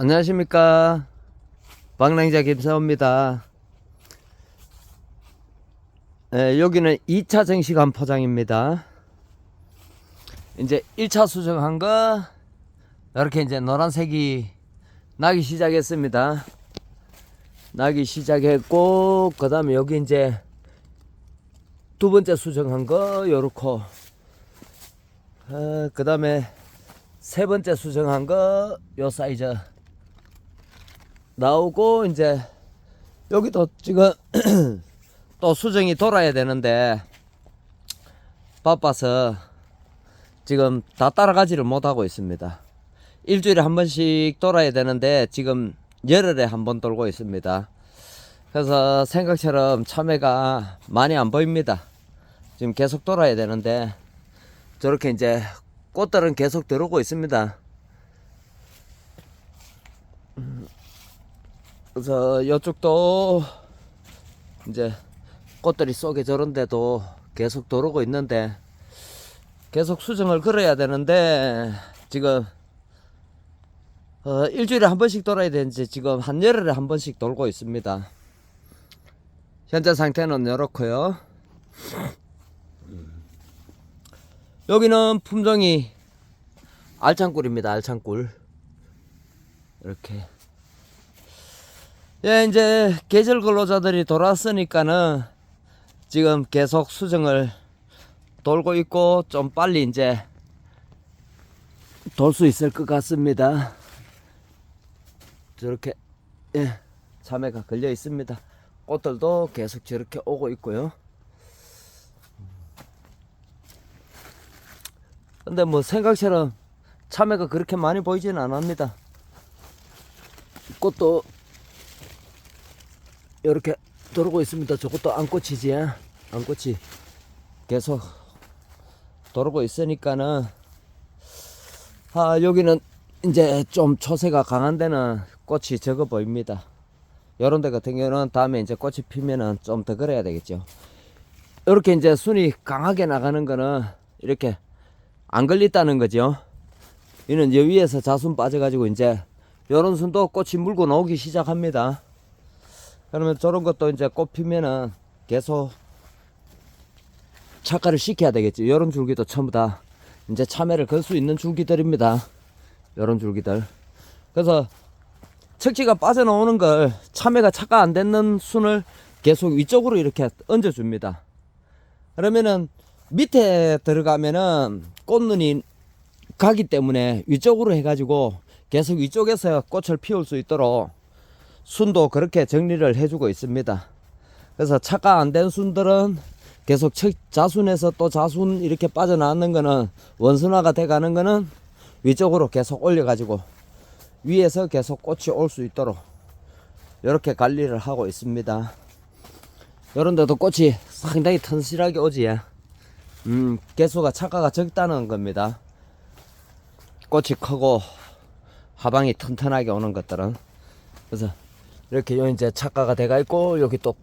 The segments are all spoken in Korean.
안녕하십니까. 방랑자 김사호입니다. 예, 여기는 2차 정시간 포장입니다. 이제 1차 수정한 거, 이렇게 이제 노란색이 나기 시작했습니다. 나기 시작했고, 그 다음에 여기 이제 두 번째 수정한 거, 요렇고, 어, 그 다음에 세 번째 수정한 거, 요 사이즈. 나오고 이제 여기도 지금 또 수정이 돌아야 되는데 바빠서 지금 다 따라가지를 못하고 있습니다. 일주일에 한 번씩 돌아야 되는데 지금 열흘에 한 번 돌고 있습니다. 그래서 생각처럼 참외가 많이 안 보입니다. 지금 계속 돌아야 되는데 저렇게 이제 꽃들은 계속 들어오고 있습니다. 그래서 이쪽도 이제 꽃들이 쏘게 저런데도 계속 도르고 있는데 계속 수정을 걸어야 되는데 지금 어, 일주일에 한 번씩 돌아야 되는지 지금 한 열흘에 한 번씩 돌고 있습니다. 현재 상태는 이렇고요. 여기는 품종이 알창꿀입니다. 알창꿀 이렇게 예, 이제 계절 근로자들이 돌아왔으니까는 지금 계속 수정을 돌고 있고 좀 빨리 이제 돌 수 있을 것 같습니다. 저렇게 예, 참외가 걸려 있습니다. 꽃들도 계속 저렇게 오고 있고요. 근데 뭐 생각처럼 참외가 그렇게 많이 보이지는 않습니다. 꽃도 이렇게 돌고 있습니다. 저것도 안꽃이지, 안꽃이 계속 돌고 있으니까는 아 여기는 이제 좀 초세가 강한 데는 꽃이 적어 보입니다. 이런 데 같은 경우는 다음에 이제 꽃이 피면은 좀 더 그래야 되겠죠. 이렇게 이제 순이 강하게 나가는 거는 이렇게 안 걸렸다는 거죠. 이는 여 위에서 자순 빠져가지고 이제 요런 순도 꽃이 물고 나오기 시작합니다. 그러면 저런 것도 이제 꽃 피면은 계속 착화를 시켜야 되겠지. 요런 줄기도 전부 다 이제 참외를 걸 수 있는 줄기들입니다. 요런 줄기들. 그래서 척지가 빠져나오는 걸 참외가 착화 안 되는 순을 계속 위쪽으로 이렇게 얹어줍니다. 그러면은 밑에 들어가면은 꽃눈이 가기 때문에 위쪽으로 해가지고 계속 위쪽에서 꽃을 피울 수 있도록 순도 그렇게 정리를 해주고 있습니다. 그래서 착화 안된 순들은 계속 척- 자순에서 또 자순 이렇게 빠져나왔는 거는 원순화가 돼 가는 거는 위쪽으로 계속 올려가지고 위에서 계속 꽃이 올 수 있도록 이렇게 관리를 하고 있습니다. 이런 데도 꽃이 상당히 튼실하게 오지. 음, 개수가 착화가 적다는 겁니다. 꽃이 크고 하방이 튼튼하게 오는 것들은. 그래서 이렇게 요 이제 착화가 돼가 있고 여기 또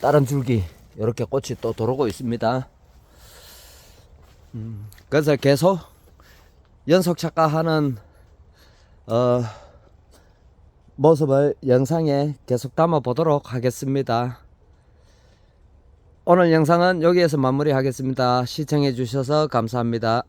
다른 줄기 이렇게 꽃이 또 들어오고 있습니다. 음, 그래서 계속 연속 착화하는 어, 모습을 영상에 계속 담아 보도록 하겠습니다. 오늘 영상은 여기에서 마무리하겠습니다. 시청해 주셔서 감사합니다.